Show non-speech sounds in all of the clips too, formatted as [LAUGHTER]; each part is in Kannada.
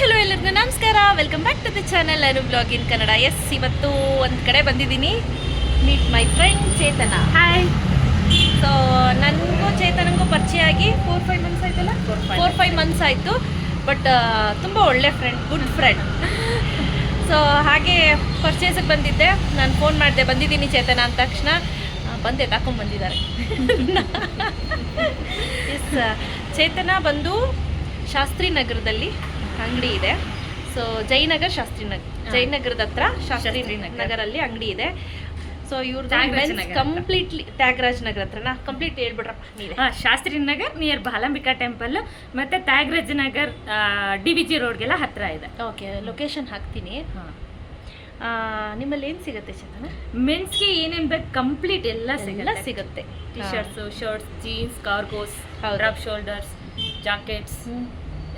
ಹಲೋ ಎಲ್ಲರಿಗೂ ನಮಸ್ಕಾರ. Welcome back to the channel Anu blog in Kannada. Yes ಇವತ್ತು ಒಂದು ಕಡೆ ಬಂದಿದ್ದೀನಿ. Meet my friend Chetana. Hi so ನನಗೂ ಚೇತನಗೂ ಪರಿಚಯ ಆಗಿ ಫೋರ್ ಫೈವ್ ಮಂತ್ಸ್ ಆಯ್ತಲ್ಲ? ಫೋರ್ ಫೈವ್ ಮಂತ್ಸ್ ಆಯಿತು. ಬಟ್ ತುಂಬ ಒಳ್ಳೆ ಫ್ರೆಂಡ್ ಗುಡ್ ಫ್ರೆಂಡ್ ಸೊ ಹಾಗೆ ಪರ್ಚೇಸಿಗೆ ಬಂದಿದ್ದೆ. ನಾನು ಫೋನ್ ಮಾಡಿದೆ ಬಂದಿದ್ದೀನಿ ಚೇತನ ಅಂದ ತಕ್ಷಣ. ಬಂದೆ ತಕೊಂಡು ಬಂದಿದ್ದಾರೆ. [LAUGHS] ಎಸ್ ಚೇತನ ಬಂದು ಶಾಸ್ತ್ರಿ ನಗರದಲ್ಲಿ ಅಂಗಡಿ ಇದೆ. ಸೊ ಜಯನಗರ್ ಶಾಸ್ತ್ರಿ ನಗರ್ ಹಾ. ಜಯನಗರದ ಹತ್ರ ಶಾಸ್ತ್ರಿ ಶಾಸ್ತ್ರಿ ನಗರ್. ನಗರಲ್ಲಿ ಅಂಗಡಿ ಇದೆ. ಸೊ ಇವ್ರದ್ದು. ಕಂಪ್ಲೀಟ್ಲಿ ತ್ಯಾಗರಾಜ್ ನಗರ ಹತ್ರನಾ? ಕಂಪ್ಲೀಟ್ ಹೇಳ್ಬಿಡ್ರಪ್ಪ ನೀವೇ. ಹಾ ಶಾಸ್ತ್ರಿ ನಗರ್ ನಿಯರ್ ಬಾಲಂಬಿಕಾ ಟೆಂಪಲ್ ಮತ್ತೆ Tyagaraja Nagar D V G ರೋಡ್ಗೆಲ್ಲ ಹತ್ರ ಇದೆ. ಓಕೆ ಲೊಕೇಶನ್ ಹಾಕ್ತೀನಿ. ಆ, ನಿಮ್ಮಲ್ಲಿ ಏನು ಸಿಗುತ್ತೆ ಚೇತನ? ಮೆನ್ಸ್ಗೆ ಏನೇನ್ ಬೇಕು ಕಂಪ್ಲೀಟ್ ಎಲ್ಲ ಎಲ್ಲ ಸಿಗುತ್ತೆ. T shirts shirts jeans cargos. Drop shoulders jackets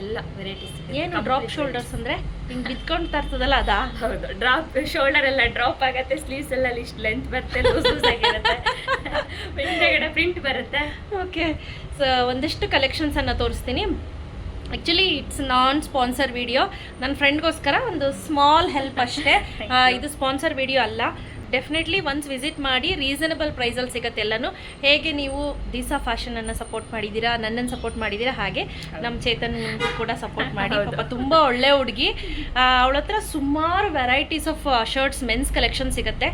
ಎಲ್ಲ ವೆರೈಟೀಸ್ ಏನು ಡ್ರಾಪ್ ಶೋಲ್ಡರ್ಸ್ ಅಂದರೆ? ಹಿಂಗೆ ಬಿದ್ಕೊಂಡು ತರ್ತದಲ್ಲ ಅದಾ? ಹೌದು ಡ್ರಾಪ್ ಶೋಲ್ಡರ್ ಎಲ್ಲ ಡ್ರಾಪ್ ಆಗುತ್ತೆ ಸ್ಲೀವ್ಸ್ ಎಲ್ಲ ಇಷ್ಟು ಲೆಂತ್ ಬರುತ್ತೆ ಲೂಸ್ ಆಗಿರುತ್ತೆ. ಹಿಂದೆಗಡೆ ಪ್ರಿಂಟ್ ಬರುತ್ತೆ. ಓಕೆ ಸೊ ಒಂದಿಷ್ಟು ಕಲೆಕ್ಷನ್ಸನ್ನು ಅನ್ನ ತೋರಿಸ್ತೀನಿ. Actually it's non sponsor video ನನ್ನ ಫ್ರೆಂಡ್ಗೋಸ್ಕರ ಒಂದು ಸ್ಮಾಲ್ ಹೆಲ್ಪ್ [LAUGHS] ಅಷ್ಟೇ. ಇದು ಸ್ಪಾನ್ಸರ್ ವಿಡಿಯೋ ಅಲ್ಲ. ಡೆಫಿನೆಟ್ಲಿ ಒನ್ಸ್ ವಿಸಿಟ್ ಮಾಡಿ ರೀಸನಬಲ್ ಪ್ರೈಸಲ್ಲಿ ಸಿಗುತ್ತೆ ಎಲ್ಲನೂ. ಹೇಗೆ ನೀವು ದಿಸಾ ಫ್ಯಾಷನನ್ನು ಸಪೋರ್ಟ್ ಮಾಡಿದ್ದೀರಾ ನನ್ನನ್ನು ಸಪೋರ್ಟ್ ಮಾಡಿದ್ದೀರಾ ಹಾಗೆ ನಮ್ಮ ಚೇತನ್ ಕೂಡ ಸಪೋರ್ಟ್ [LAUGHS] ಮಾಡಿ. ಪಾಪ ತುಂಬ ಒಳ್ಳೆ ಹುಡುಗಿ. ಅವಳ ಹತ್ರ ಸುಮಾರು varieties of shirts men's collection ಸಿಗುತ್ತೆ.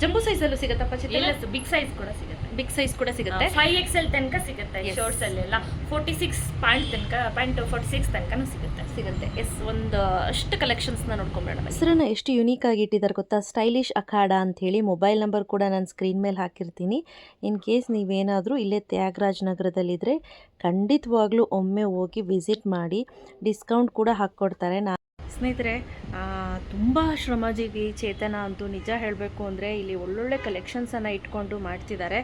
ಜಂಬೂ ಸೈಜಲ್ಲೂ ಸಿಗುತ್ತಪ್ಪ ಚಿತ್ರ? ಬಿಗ್ ಸೈಜ್ ಕೂಡ ಸಿಗುತ್ತೆ. ಬಿಗ್ ಸೈಜ್ ಕೂಡ ಸಿಗುತ್ತೆ. ಫೈವ್ ಎಕ್ಸ್ ಎಲ್ ತನಕ ಸಿಗುತ್ತೆ ಶೋರ್ಟ್ಸ್ ಅಲ್ಲಿ ಅಲ್ಲೆಲ್ಲ ಫೋರ್ಟಿ ಸಿಕ್ಸ್ ಪಾಯಿಂಟ್ ತನಕ ಪಾಯಿಂಟ್ ಫೋರ್ಟಿ ಸಿಕ್ಸ್ ತನಕ ಸಿಗುತ್ತೆ. ಸಿಗುತ್ತೆ. ಎಸ್ ಒಂದು ಅಷ್ಟು ಕಲೆಕ್ಷನ್ಸ್ನ ನೋಡ್ಕೊಂಬೇಡ ಹೆಸರನ್ನ ಎಷ್ಟು ಯುನೀಕ್ ಆಗಿ ಇಟ್ಟಿದ್ದಾರೆ ಗೊತ್ತಾ? ಸ್ಟೈಲಿಶ್ ಅಖಾಡ ಅಂತ ಹೇಳಿ ಮೊಬೈಲ್ ನಂಬರ್ ಕೂಡ ನಾನು ಸ್ಕ್ರೀನ್ ಮೇಲೆ ಹಾಕಿರ್ತೀನಿ. ಇನ್ ಕೇಸ್ ನೀವೇನಾದರೂ ಇಲ್ಲೇ ತ್ಯಾಗರಾಜ್ ನಗರದಲ್ಲಿದ್ದರೆ ಖಂಡಿತವಾಗ್ಲೂ ಒಮ್ಮೆ ಹೋಗಿ ವಿಸಿಟ್ ಮಾಡಿ. ಡಿಸ್ಕೌಂಟ್ ಕೂಡ ಹಾಕ್ಕೊಡ್ತಾರೆ. ನಾ ಸ್ನೇಹಿತರೆ ತುಂಬ ಶ್ರಮಜೀವಿ ಚೇತನ ಅಂತೂ ನಿಜ ಹೇಳಬೇಕು ಅಂದರೆ ಇಲ್ಲಿ ಒಳ್ಳೊಳ್ಳೆ ಕಲೆಕ್ಷನ್ಸನ್ನು ಇಟ್ಕೊಂಡು ಮಾಡ್ತಿದ್ದಾರೆ.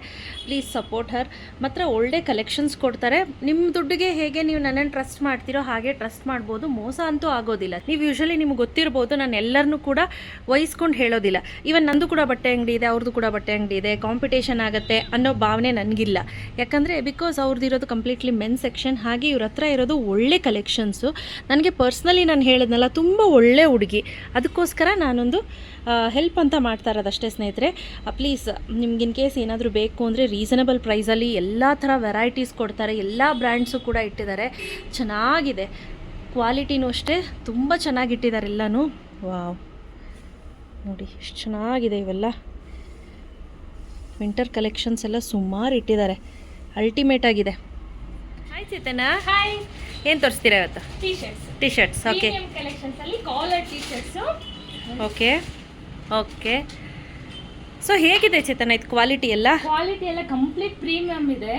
ಪ್ಲೀಸ್ ಸಪೋರ್ಟ್ ಹರ್ ಮಾತ್ರ ಒಳ್ಳೆ ಕಲೆಕ್ಷನ್ಸ್ ಕೊಡ್ತಾರೆ. ನಿಮ್ಮ ದುಡ್ಡಿಗೆ ಹೇಗೆ ನೀವು ನನ್ನನ್ನು ಟ್ರಸ್ಟ್ ಮಾಡ್ತೀರೋ ಹಾಗೆ ಟ್ರಸ್ಟ್ ಮಾಡ್ಬೋದು. ಮೋಸ ಅಂತೂ ಆಗೋದಿಲ್ಲ. ನೀವು ಯೂಶ್ವಲಿ ನಿಮ್ಗೆ ಗೊತ್ತಿರ್ಬೋದು, ನಾನು ಎಲ್ಲರನ್ನೂ ಕೂಡ ವಹಿಸ್ಕೊಂಡು ಹೇಳೋದಿಲ್ಲ. ಇವನ್ ನಂದು ಕೂಡ ಬಟ್ಟೆ ಅಂಗಡಿ ಇದೆ ಅವ್ರದ್ದು ಕೂಡ ಬಟ್ಟೆ ಅಂಗಡಿ ಇದೆ. ಕಾಂಪಿಟೇಷನ್ ಆಗುತ್ತೆ ಅನ್ನೋ ಭಾವನೆ ನನಗಿಲ್ಲ. ಯಾಕಂದರೆ ಬಿಕಾಸ್ ಅವ್ರದ್ದು ಇರೋದು ಕಂಪ್ಲೀಟ್ಲಿ ಮೆನ್ ಸೆಕ್ಷನ್ ಹಾಗೆ ಇವ್ರ ಹತ್ರ ಇರೋದು ಒಳ್ಳೆ ಕಲೆಕ್ಷನ್ಸು ನನಗೆ ಪರ್ಸ್ನಲಿ ನಾನು ಹೇಳಿದ್ನಲ್ಲ ತುಂಬ ಒಳ್ಳೆ ಹುಡುಗಿ. ಅದಕ್ಕೋಸ್ಕರ ನಾನೊಂದು ಹೆಲ್ಪ್ ಅಂತ ಮಾಡ್ತಾ ಇರೋದಷ್ಟೇ ಸ್ನೇಹಿತರೆ. ಪ್ಲೀಸ್ ನಿಮ್ಗೆ ಇನ್ ಕೇಸ್ ಏನಾದರೂ ಬೇಕು ಅಂದರೆ ರೀಸನಬಲ್ ಪ್ರೈಸಲ್ಲಿ ಎಲ್ಲ ಥರ ವೆರೈಟೀಸ್ ಕೊಡ್ತಾರೆ. ಎಲ್ಲ ಬ್ರ್ಯಾಂಡ್ಸು ಕೂಡ ಇಟ್ಟಿದ್ದಾರೆ. ಚೆನ್ನಾಗಿದೆ. ಕ್ವಾಲಿಟಿನೂ ಅಷ್ಟೇ. ತುಂಬ ಚೆನ್ನಾಗಿಟ್ಟಿದ್ದಾರೆ ಎಲ್ಲನೂ. ವಾವ್ ನೋಡಿ, ಎಷ್ಟು ಚೆನ್ನಾಗಿದೆ ಇವೆಲ್ಲ. ವಿಂಟರ್ ಕಲೆಕ್ಷನ್ಸ್ ಎಲ್ಲ ಸುಮಾರು ಇಟ್ಟಿದ್ದಾರೆ. ಅಲ್ಟಿಮೇಟ್ ಆಗಿದೆ. ಹಾಯ್ ಚೇತನ. ಹಾಯ್ ಏನು ತೋರಿಸ್ತೀರಾ ಇವತ್ತು? T shirts T shirts okay premium collections ಅಲ್ಲಿ collar T shirts okay okay so ಹೇಗಿದೆ ಚೇತನ ಇದು ಕ್ವಾಲಿಟಿ ಎಲ್ಲ? ಕ್ವಾಲಿಟಿ ಎಲ್ಲ ಕಂಪ್ಲೀಟ್ ಪ್ರೀಮಿಯಂ ಇದೆ.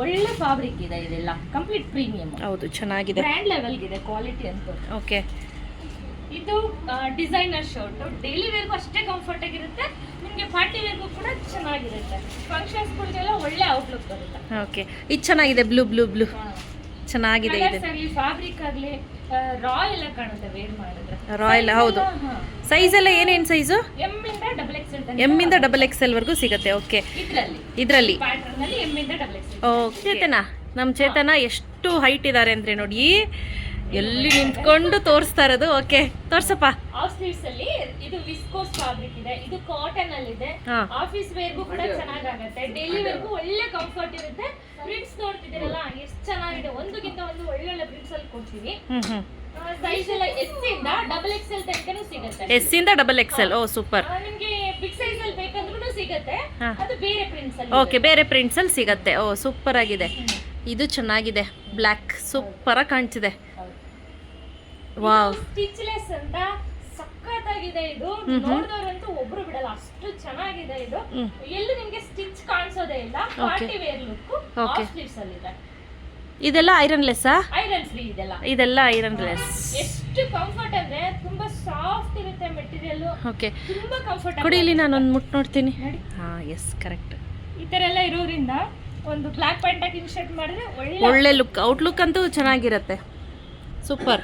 ಒಳ್ಳೆ ಫ್ಯಾಬ್ರಿಕ್ ಇದೆ ಇದೆಲ್ಲ. ಕಂಪ್ಲೀಟ್ ಪ್ರೀಮಿಯಂ ಹೌದು ಚೆನ್ನಾಗಿದೆ. ಬ್ರ್ಯಾಂಡ್ ಲೆವೆಲ್ ಇದೆ ಕ್ವಾಲಿಟಿ ಅಂತ. ಓಕೆ ಇದು ಡಿಸೈನರ್ ಶರ್ಟ್ ಡೈಲಿ ವೇರ್ಗೂ ಅಷ್ಟೇ ಕಂಫರ್ಟ್ ಆಗಿರುತ್ತೆ. ನಿಮಗೆ ಪಾರ್ಟಿ ವೇರ್ಗೂ ಕೂಡ ಚೆನ್ನಾಗಿರುತ್ತೆ. ಫಂಕ್ಷನ್ಸ್ಗಳಿಗೆಲ್ಲ ಒಳ್ಳೆ ಔಟ್ಲುಕ್ ಬರುತ್ತೆ. ಓಕೆ ಇದು ಚೆನ್ನಾಗಿದೆ ಬ್ಲೂ ಬ್ಲೂ ಬ್ಲೂ ಚೆನ್ನಾಗಿದೆ ಇದೆ. ಫ್ಯಾಬ್ರಿಕ್ ಆಗಲಿ ರಾಯಲ್ ಎಲ್ಲ ಕಾಣುತ್ತೆ ವೇರ್ ಮಾಡಿದ್ರೆ. ರಾಯಲ್ ಹೌದು. ಸೈಜ್ ಎಲ್ಲ ಏನೇನು ಸೈಜು ಎಂ ಇಂದ ಡಬಲ್ ಎಕ್ಸ್ ಎಲ್ ಎಂ ಇಂದ ಡಬಲ್ ಸಿಗುತ್ತೆ ಓಕೆ ಇದರಲ್ಲಿ. ಇದರಲ್ಲಿ. ಪ್ಯಾಟರ್ನ್ ಅಲ್ಲಿ ಎಂ ಇಂದ ಡಬಲ್ ಎಕ್ಸ್ ಓಕೆ ಚೇತನ. ನಮ್ಮ ಚೇತನ ಎಷ್ಟು ಹೈಟ್ ಇದ್ದಾರೆ ಅಂದರೆ ನೋಡಿ. ಎಲ್ಲಿ ನಿಂತ್ಕೊಂಡು ತೋರಿಸ್ತಾ ಇರೋದು? ಓಕೆ ತೋರ್ಸಪ್ಪ. ಆಫೀಸ್ ಅಲ್ಲಿ ಇದು ವಿಸ್ಕೋಸ್ ಫ್ಯಾಬ್ರಿಕ್ ಇದೆ. ಇದು ಕಾಟನ್ ಅಲ್ಲಿ ಇದೆ. ಆಫೀಸ್ ವೇರ್ಗೂ ಕೂಡ ಚೆನ್ನಾಗಾಗತ್ತೆ. ಡೈಲಿ ವೇರ್ಗೂ ಒಳ್ಳೆ ಕಂಫರ್ಟ್ ಇರುತ್ತೆ. ಪ್ರಿಂಟ್ಸ್ ನೋಡ್ತಿದ್ದೀರಲ್ಲ ಎಷ್ಟು ಚೆನ್ನಾಗಿದೆ. ಒಂದಕ್ಕಿಂತ ಒಂದು ಒಳ್ಳೊಳ್ಳೆ ಪ್ರಿಂಟ್ಸ್ ಅಲ್ಲಿ ಕೊಡ್ತೀವಿ. ಸೈಜ್ ಎಲ್ಲ ಎಸ್ ಇಂದ ಡಬಲ್ ಎಕ್ಸ್ ಎಲ್ ತನಕನೂ ಸಿಗುತ್ತೆ. ಎಸ್ ಇಂದ double X L oh super ನಿಮಗೆ ಬಿಗ್ ಸೈಜ್ ಅಲ್ಲಿ ಬೇಕಂದ್ರೂ ಸಿಗುತ್ತೆ. ಅದು ಬೇರೆ ಪ್ರಿಂಟ್ಸ್ ಅಲ್ಲಿ. ಓಕೆ ಬೇರೆ ಪ್ರಿಂಟ್ಸಲ್ಲಿ ಸಿಗತ್ತೆ. ಓ ಸೂಪರ್ ಆಗಿದೆ. ಇದು ಚೆನ್ನಾಗಿದೆ. ಬ್ಲ್ಯಾಕ್ ಆಗಿ ಕಾಣ್ತಿದೆ. ಸ್ಟಿಚ್ಲೆಸ್ ಅಂತ ಸಖತ್ತಾಗಿದೆ ಇದು. ನೋಡಿದವರಂತೂ ಒಬ್ರು ಬಿಡಲ್ಲ. ಅಷ್ಟು ಚೆನ್ನಾಗಿದೆ ಇದು. ಎಲ್ಲೂ ನಿಮ್ಗೆ ಸ್ಟಿಚ್ ಕಾಣಿಸೋದೇ ಇಲ್ಲ. Party wear look. Half sleeves ಅಲ್ಲಿ ಇದೆ. ಇದೆಲ್ಲ ಐರನ್ ಲೆಸ್ ಐರನ್ ಫ್ರೀ ಇದೆಲ್ಲ. ಇದೆಲ್ಲ ಐರನ್ ಲೆಸ್ ಎಷ್ಟು ಕಂಫರ್ಟ್ ಅಂದ್ರೆ ತುಂಬಾ ಸಾಫ್ಟ್ ಇರುತ್ತೆ ಮೆಟೀರಿಯಲ್ ಓಕೆ ತುಂಬಾ ಕಂಫರ್ಟ್ ಕೊಡಿ ಇಲ್ಲಿ ನಾನು ಒಂದು ಮುಟ್ ನೋಡ್ತೀನಿ. ಹಾ ಹಾಂ ಎಸ್ ಕರೆಕ್ಟ್ ಈ ತರ ಎಲ್ಲ ಇರೋದ್ರಿಂದ ಒಂದು ಬ್ಲಾಕ್ ಪ್ಯಾಂಟ್ ಹಾಕಿ ಇನ್ಶರ್ಟ್ ಮಾಡಿದ್ರೆ ಒಳ್ಳೆ ಒಳ್ಳೆ ಲುಕ್ ಔಟ್ಲುಕ್ ಅಂತೂ ಚೆನ್ನಾಗಿರುತ್ತೆ. ಸೂಪರ್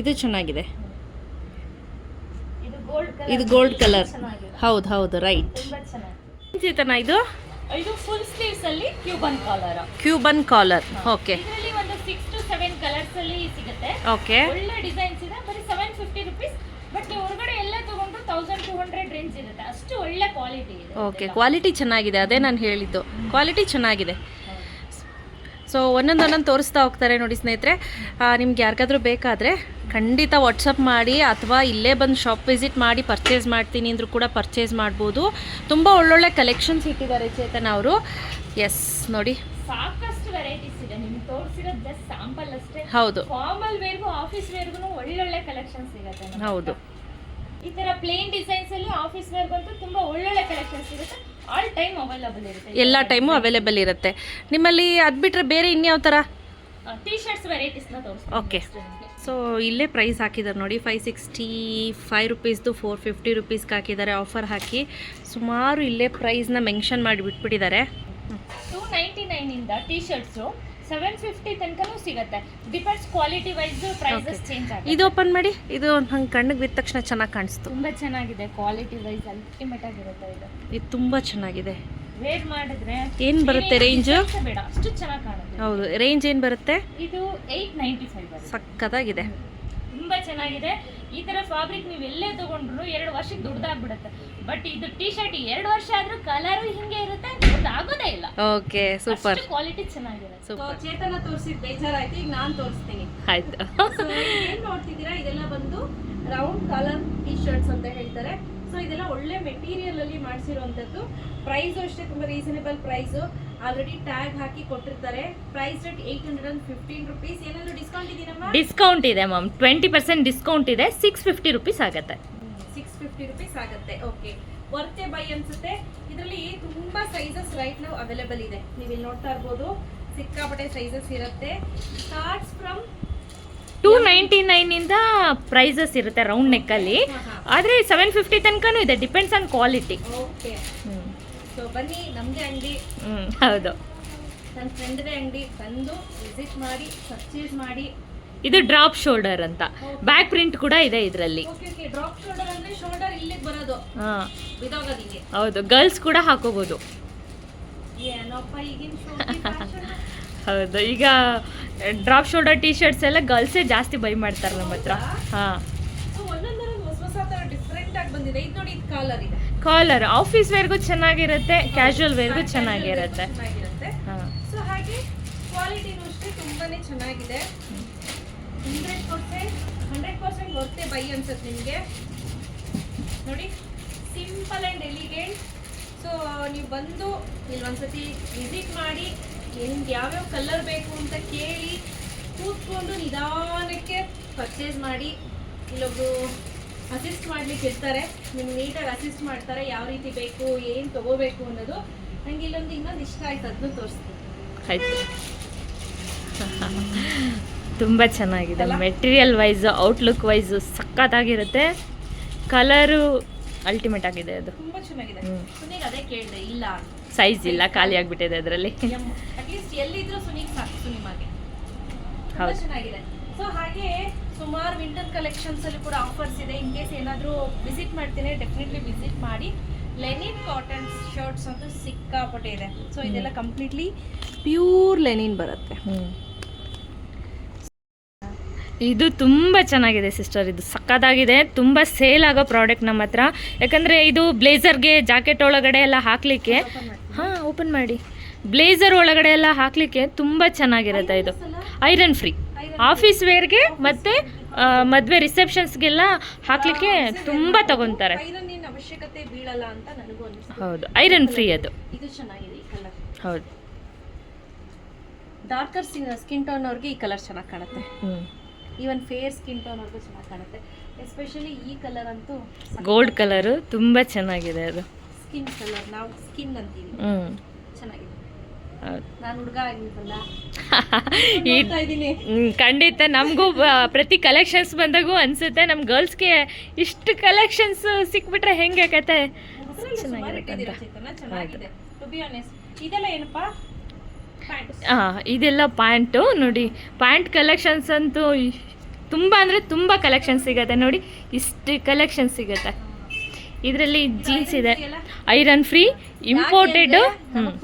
ಇದು ಚೆನ್ನಾಗಿದೆ. ಇದು ಗೋಲ್ಡ್ ಕಲರ್ ಹೌದು ಹೌದು ರೈಟ್ ಚೇತನ ಇದು? ಇದು ಫುಲ್ ಸ್ಲೀವ್ಸ್ ಅಲ್ಲಿ Cuban collar Cuban collar okay ಇದರಲ್ಲಿ ಒಂದು ಸಿಕ್ಸ್ ಟು ಸೆವೆನ್ ಕಲರ್ಸ್ ಅಲ್ಲಿ ಸಿಗುತ್ತೆ. ಓಕೆ ಒಳ್ಳೆ ಡಿಸೈನ್ಸ್ ಇದೆ. ಬರೀ ಸೆವೆನ್ ಫಿಫ್ಟಿ ಬಟ್ ನೀವು ಹೊರಗಡೆ ಎಲ್ಲ ತಗೊಂಡ್ರು ತೌಸಂಡ್ ಟೂ ಹಂಡ್ರೆಡ್ ರೇಂಜ್ ಇರುತ್ತೆ. ಅಷ್ಟು ಒಳ್ಳೆ ಕ್ವಾಲಿಟಿ ಇದೆ. ಓಕೆ ಕ್ವಾಲಿಟಿ ಚೆನ್ನಾಗಿದೆ. ಅದೇ ನಾನು ಹೇಳಿದ್ದು. ಕ್ವಾಲಿಟಿ ಚೆನ್ನಾಗಿದೆ. ಸೊ ಒಂದೊಂದು ಒಂದೊಂದು ತೋರಿಸ್ತಾ ಹೋಗ್ತಾರೆ ನೋಡಿ ಸ್ನೇಹಿತರೆ. ನಿಮ್ಗೆ ಯಾರಿಗಾದ್ರೂ ಬೇಕಾದರೆ ಖಂಡಿತ ವಾಟ್ಸಪ್ ಮಾಡಿ ಅಥವಾ ಇಲ್ಲೇ ಬಂದು ಶಾಪ್ ವಿಸಿಟ್ ಮಾಡಿ ಪರ್ಚೇಸ್ ಮಾಡ್ತೀನಿ ಅಂದರೂ ಕೂಡ ಪರ್ಚೇಸ್ ಮಾಡ್ಬೋದು. ತುಂಬ ಒಳ್ಳೊಳ್ಳೆ ಕಲೆಕ್ಷನ್ಸ್ ಇಟ್ಟಿದ್ದಾರೆ ಚೇತನ ಅವರು. ಎಸ್ ನೋಡಿ. ಸಾಕಷ್ಟು ವೆರೈಟೀಸ್ ಇದೆ. ನಿಮ್ಗೆ ತೋರಿಸಿರೋ ಜಸ್ಟ್ ಸ್ಯಾಂಪಲ್ ಅಷ್ಟೇ. ಹೌದು. ಫಾರ್ಮಲ್ ವೇರ್ಗೂ ಆಫೀಸ್ ವೇರ್ಗೂ ಒಳ್ಳೊಳ್ಳೆ ಕಲೆಕ್ಷನ್ ಸಿಗುತ್ತೆ ಹೌದು. ಈ ತರ ಪ್ಲೇನ್ ಡಿಸೈನ್ಸ್ ಅಲ್ಲಿ ಆಫೀಸ್ ವೇರ್ ಬಂತು ತುಂಬಾ ಒಳ್ಳೊಳ್ಳೆ ಕಲೆಕ್ಷನ್ಸ್ ಇರುತ್ತೆ ಆಲ್ ಟೈಮ್ ಅವೈಲಬಲ್ ಇರುತ್ತೆ. ಎಲ್ಲ ಟೈಮು ಅವೈಲೇಬಲ್ ಇರುತ್ತೆ. ನಿಮ್ಮಲ್ಲಿ ಅದು ಬಿಟ್ಟರೆ ಬೇರೆ ಇನ್ಯಾವ ಥರ ಟಿ ಶರ್ಟ್ಸ್ ವೆರೈಟೀಸ್ನ ತೋರಿಸ್ತೀನಿ ಓಕೆ ಸೊ ಇಲ್ಲೇ ಪ್ರೈಸ್ ಹಾಕಿದ್ದಾರೆ ನೋಡಿ ಫೈವ್ ಸಿಕ್ಸ್ಟಿ ಫೈವ್ ರುಪೀಸ್ದು ಫೋರ್ ಫಿಫ್ಟಿ ರುಪೀಸ್ಗೆ ಹಾಕಿದ್ದಾರೆ ಆಫರ್ ಹಾಕಿ. ಸುಮಾರು ಇಲ್ಲೇ ಪ್ರೈಸ್ನ ಮೆನ್ಷನ್ ಮಾಡಿ ಬಿಟ್ಬಿಟ್ಟಿದ್ದಾರೆ. ಟೂ ನೈಂಟಿ ನೈನಿಂದ ಟಿ ಶರ್ಟ್ಸು ಸೆವೆನ್ ಫಿಫ್ಟಿ ತನಕನೂ ಸಿಗುತ್ತೆ. Depends quality wise prices change ಆಗುತ್ತೆ. ಇದು ಓಪನ್ ಮಾಡಿ ಇದು ಹಂಗೆ ಕಣ್ಣಿಗೆ ಬಿದ್ದ ತಕ್ಷಣ ಚೆನ್ನಾಗಿ ಕಾಣಿಸ್ತು. ತುಂಬ ಚೆನ್ನಾಗಿದೆ ಕ್ವಾಲಿಟಿ ವೈಸ್ ಅಲ್ಟಿಮೇಟ್ ಆಗಿರುತ್ತೆ ಇದು. ಇದು ತುಂಬ ಚೆನ್ನಾಗಿದೆ. ವೇರ್ ಮಾಡಿದ್ರೆ ಏನು ಬರುತ್ತೆ ರೇಂಜ್ ಬೇಡ. ಅಷ್ಟು ಚೆನ್ನಾಗಿ ಕಾಣುತ್ತೆ. ಹೌದು ರೇಂಜ್ ಏನು ಬರುತ್ತೆ? ಇದು ಏಯ್ಟ್ ನೈಂಟಿ ಫೈವ್ ಸಕ್ಕತ್ತಾಗಿದೆ. ತುಂಬಾ ಚೆನ್ನಾಗಿದೆ. ಈ ತರ ಫ್ಯಾಬ್ರಿಕ್ ನೀವು ಎಲ್ಲೇ ತಗೊಂಡ್ರು ಎರಡು ವರ್ಷಕ್ಕೆ ದುಡ್ದಾಗ್ಬಿಡುತ್ತೆ. ಬಟ್ ಇದು ಟಿ ಶರ್ಟ್ ಎರಡು ವರ್ಷ ಆದ್ರೂ ಕಲರ್ ಹಿಂಗೆ ಇರುತ್ತೆ ಆಗೋದೇ ಇಲ್ಲ. ಓಕೆ ಸೂಪರ್ ಕ್ವಾಲಿಟಿ ಚೆನ್ನಾಗಿದೆ. ಸೂಪರ್ ಚೇತನ ತೋರಿಸಿ ಬೇಜಾರಾಯ್ತು ಈಗ ನಾನು ತೋರಿಸ್ತೀನಿ. ಆಯ್ತು. ಏನ್ ನೋಡ್ತಿದ್ದೀರಾ? ಇದೆಲ್ಲ ಬಂದು ರೌಂಡ್ ಕಾಲರ್ ಟಿ ಶರ್ಟ್ಸ್ ಅಂತ ಹೇಳ್ತಾರೆ. ಸೊ ಇದೆಲ್ಲ ಒಳ್ಳೆ ಮೆಟೀರಿಯಲ್ ಅಲ್ಲಿ ಮಾಡಿಸಿರುವಂತದ್ದು. ಪ್ರೈಸ್ ಅಷ್ಟೇ ತುಂಬಾ ರೀಸನೇಬಲ್ ಪ್ರೈಸ್ ಆಲ್ರೆಡಿ ಟ್ಯಾಗ್ ಹಾಕಿ ಕೊಟ್ಟಿರ್ತಾರೆ. Price rate eight hundred and fifteen rupees ಏನಾದ್ರು ಡಿಸ್ಕೌಂಟ್ ಇದೆಯಾ ಡಿಸ್ಕೌಂಟ್ ಇದೆ ಮ್ಯಾಮ್ ಟ್ವೆಂಟಿ ಪರ್ಸೆಂಟ್ ಡಿಸ್ಕೌಂಟ್ ಇದೆ. ಸಿಕ್ಸ್ ಫಿಫ್ಟಿ ರುಪೀಸ್ ಆಗುತ್ತೆ. ಸಿಕ್ಸ್ ಫಿಫ್ಟಿ ರುಪೀಸ್ ಆಗುತ್ತೆ. ಓಕೆ ವರ್ತೆ ಬೈ ಅನ್ಸುತ್ತೆ. ಇದರಲ್ಲಿ ತುಂಬಾ ಸೈಜಸ್ ರೈಟ್ ನಾವು ಅವೈಲೇಬಲ್ ಇದೆ. ನೀವು ಇಲ್ಲಿ ನೋಡ್ತಾ ಇರ್ಬೋದು. ಸಿಕ್ಕಾಪಟ್ಟೆ ಸೈಜಸ್ ಇರುತ್ತೆ. Starts from two ninety nine ಇಂದ ಪ್ರೈಸಸ್ ಇರುತ್ತೆ ರೌಂಡ್ ನೆಕ್ಕಲ್ಲಿ ಅಲ್ಲಿ. ಆದ್ರೆ ಸೆವೆನ್ ಫಿಫ್ಟಿ ತನಕನೂ ಇದೆ ಡಿಪೆಂಡ್ಸ್ ಆನ್ ಕ್ವಾಲಿಟಿ ಬನ್ನಿ ಅಂಗಡಿ. ಹ್ಮ್ ಹೌದು. ನನ್ನ ಫ್ರೆಂಡ್ದೇ ಅಂಗಡಿ ಬಂದು ವಿಸಿಟ್ ಮಾಡಿ ಪರ್ಚೇಸ್ ಮಾಡಿ. ಇದು ಡ್ರಾಪ್ ಶೋಲ್ಡರ್ ಅಂತ. ಬ್ಯಾಕ್ ಪ್ರಿಂಟ್ ಕೂಡ ಇದೆ ಇದರಲ್ಲಿ. ಹೌದು ಗರ್ಲ್ಸ್ ಕೂಡ ಹಾಕೋಬಹುದು [LAUGHS] ಹೌದು ಈಗ ಡ್ರಾಪ್ ಶೋಲ್ಡರ್ ಟಿ ಶರ್ಟ್ಸ್ ಎಲ್ಲ ಗರ್ಲ್ಸೇ ಜಾಸ್ತಿ ಬೈ ಮಾಡ್ತಾರೆ ನಮ್ಮ ಹತ್ರ. ಹಾ. ಸೊ ಒಂದೊಂದೊಂದು ಹೊಸ ಹೊಸ ತರ ಡಿಫ್ರೆಂಟ್ ಆಗಿ ಬಂದಿದೆ. ಇದು ನೋಡಿ ಇದು ಕಾಲರ್ ಆಫೀಸ್ ವೇರ್ಗೂ ಚೆನ್ನಾಗಿರುತ್ತೆ ಕ್ಯಾಶುವಲ್ ವೇರ್ಗೂ ಚೆನ್ನಾಗಿರುತ್ತೆ. ಚೆನ್ನಾಗಿರುತ್ತೆ. ಹಾ. ಸೊ ಹಾಗೆ ಕ್ವಾಲಿಟಿನೂ ಅಷ್ಟೇ ತುಂಬಾನೇ ಚೆನ್ನಾಗಿದೆ. Hundred percent hundred percent worth a buy ಅನ್ಸುತ್ತೆ ನಿಮಗೆ. ನೋಡಿ ಸಿಂಪಲ್ ಆ್ಯಂಡ್ ಎಲಿಗೆಂಟ್ ಸೊ ನೀವು ಬಂದು ಇಲ್ಲಿ ಒಂದ್ಸತಿ ವಿಸಿಟ್ ಮಾಡಿ ನಿಮ್ಗೆ ಯಾವ್ಯಾವ ಕಲರ್ ಬೇಕು ಅಂತ ಕೇಳಿ ಕೂತ್ಕೊಂಡು ನಿಧಾನಕ್ಕೆ ಪರ್ಚೇಸ್ ಮಾಡಿ. ಇಲ್ಲೊಬ್ರು ಅಸಿಸ್ಟ್ ಮಾಡ್ಲಿಕ್ಕೆ ಇರ್ತಾರೆ ನಿಮ್ಗೆ ನೀಟಾಗಿ ಅಸಿಸ್ಟ್ ಮಾಡ್ತಾರೆ. ಯಾವ ರೀತಿ ಬೇಕು ಏನು ತಗೋಬೇಕು ಅನ್ನೋದು ನಂಗೆ ಇಲ್ಲೊಂದು ಇನ್ನೊಂದು ಇಷ್ಟ ಆಯ್ತು ಅದನ್ನು ತೋರಿಸ್ತೀನಿ. ಆಯ್ತು. [LAUGHS] ತುಂಬ ಚೆನ್ನಾಗಿದೆ. ಮೆಟೀರಿಯಲ್ ವೈಸ್ ಔಟ್ಲುಕ್ ವೈಸ್ ಸಖತ್ತಾಗಿರುತ್ತೆ. ಕಲರು ಅಲ್ಟಿಮೇಟ್ ಆಗಿದೆ ಅದು. ತುಂಬಾ ಚೆನ್ನಾಗಿದೆ. ಅದೇ ಕೇಳಿದೆ ಇಲ್ಲ ಸೈಜ್ ಇಲ್ಲ ಖಾಲಿ ಆಗಿಬಿಟ್ಟಿದೆ ಅದರಲ್ಲಿ. ಅಟ್ಲೀಸ್ಟ್ ಎಲ್ಲಿದ್ರು ಸುನೀಗ್ ಸಾಕು ಸುನಿಮಾಗೆ. ಹೌದು. ಚೆನ್ನಾಗಿದೆ. ಸೊ ಹಾಗೆ ಸುಮಾರು ವಿಂಟರ್ ಕಲೆಕ್ಷನ್ಸ್ ಅಲ್ಲಿ ಕೂಡ ಆಫರ್ಸ್ ಇದೆ. ಇನ್ ಕೇಸ್ ಏನಾದರೂ ವಿಸಿಟ್ ಮಾಡ್ತೀನಿ ಡೆಫಿನೆಟ್ಲಿ ವಿಸಿಟ್ ಮಾಡಿ. ಲೆನಿನ್ ಕಾಟನ್ ಶರ್ಟ್ಸ್ ಅಂತೂ ಸಿಕ್ಕಾಪಟ್ಟೆ ಇದೆ. ಸೊ ಇದೆಲ್ಲ ಕಂಪ್ಲೀಟ್ಲಿ ಪ್ಯೂರ್ ಲೆನಿನ್ ಬರುತ್ತೆ. ಇದು ತುಂಬ ಚೆನ್ನಾಗಿದೆ ಸಿಸ್ಟರ್. ಇದು ಸಕ್ಕತ್ತಾಗಿದೆ. ತುಂಬ ಸೇಲ್ ಆಗೋ ಪ್ರಾಡಕ್ಟ್ ನಮ್ಮ ಹತ್ರ. ಯಾಕಂದರೆ ಇದು ಬ್ಲೇಸರ್ಗೆ ಜಾಕೆಟ್ ಒಳಗಡೆ ಎಲ್ಲ ಹಾಕಲಿಕ್ಕೆ ಹಾಂ ಓಪನ್ ಮಾಡಿ. ಬ್ಲೇಸರ್ ಒಳಗಡೆ ಎಲ್ಲ ಹಾಕಲಿಕ್ಕೆ ತುಂಬ ಚೆನ್ನಾಗಿರುತ್ತೆ ಇದು. Iron free. ಆಫೀಸ್ ವೇರ್ಗೆ ಮತ್ತು ಮದುವೆ ರಿಸೆಪ್ಷನ್ಸ್ಗೆಲ್ಲ ಹಾಕಲಿಕ್ಕೆ ತುಂಬ ತಗೊತಾರೆ. ಹೌದು ಐರನ್ ಫ್ರೀ ಅದು. ಹೌದು. ಡಾರ್ಕರ್ ಸ್ಕಿನ್ ಟೋನ್ ಅವ್ರಿಗೆ ಈ ಕಲರ್ ಚೆನ್ನಾಗಿ ಕಾಣುತ್ತೆ. ಹ್ಞೂ ಈವನ್ ಫೇರ್ ಸ್ಕಿನ್ ಟೋನ್ ಅವ್ರಿಗೂ ಚೆನ್ನಾಗಿ ಕಾಣುತ್ತೆ. ಎಸ್ಪೆಷಲಿ ಈ ಕಲರ್ ಅಂತೂ ಗೋಲ್ಡ್ ಕಲರು ತುಂಬ ಚೆನ್ನಾಗಿದೆ ಅದು. ಸ್ಕಿನ್ ಕಲರ್ ನಾವು ಸ್ಕಿನ್ ಅಂತೀವಿ. ಚೆನ್ನಾಗಿದೆ. ನಾನು ಹುಡುಗ ಆಗಿದ್ದಲ್ಲ ಖಂಡಿತ ನಮಗೂ ಪ್ರತಿ ಕಲೆಕ್ಷನ್ಸ್ ಬಂದಾಗೂ ಅನ್ಸುತ್ತೆ. ನಮ್ಮ ಗರ್ಲ್ಸ್ಗೆ ಇಷ್ಟು ಕಲೆಕ್ಷನ್ಸ್ ಸಿಕ್ಬಿಟ್ರೆ ಹೆಂಗೆ ಕತೆ? ಚೆನ್ನಾಗಿರುತ್ತೆ ಇದೆಲ್ಲ ಏನಪ್ಪಾ? ಹಾಂ ಇದೆಲ್ಲ ಪ್ಯಾಂಟು ನೋಡಿ ಪ್ಯಾಂಟ್ ಕಲೆಕ್ಷನ್ಸ್ ಅಂತೂ ತುಂಬ ಅಂದರೆ ತುಂಬ ಕಲೆಕ್ಷನ್ ಸಿಗುತ್ತೆ ನೋಡಿ ಇಷ್ಟು ಕಲೆಕ್ಷನ್ ಸಿಗುತ್ತೆ. ಇದರಲ್ಲಿ ಜೀನ್ಸ್ ಇದೆ. ಐರನ್ ಫ್ರೀ ಇಂಪೋರ್ಟೆಡ್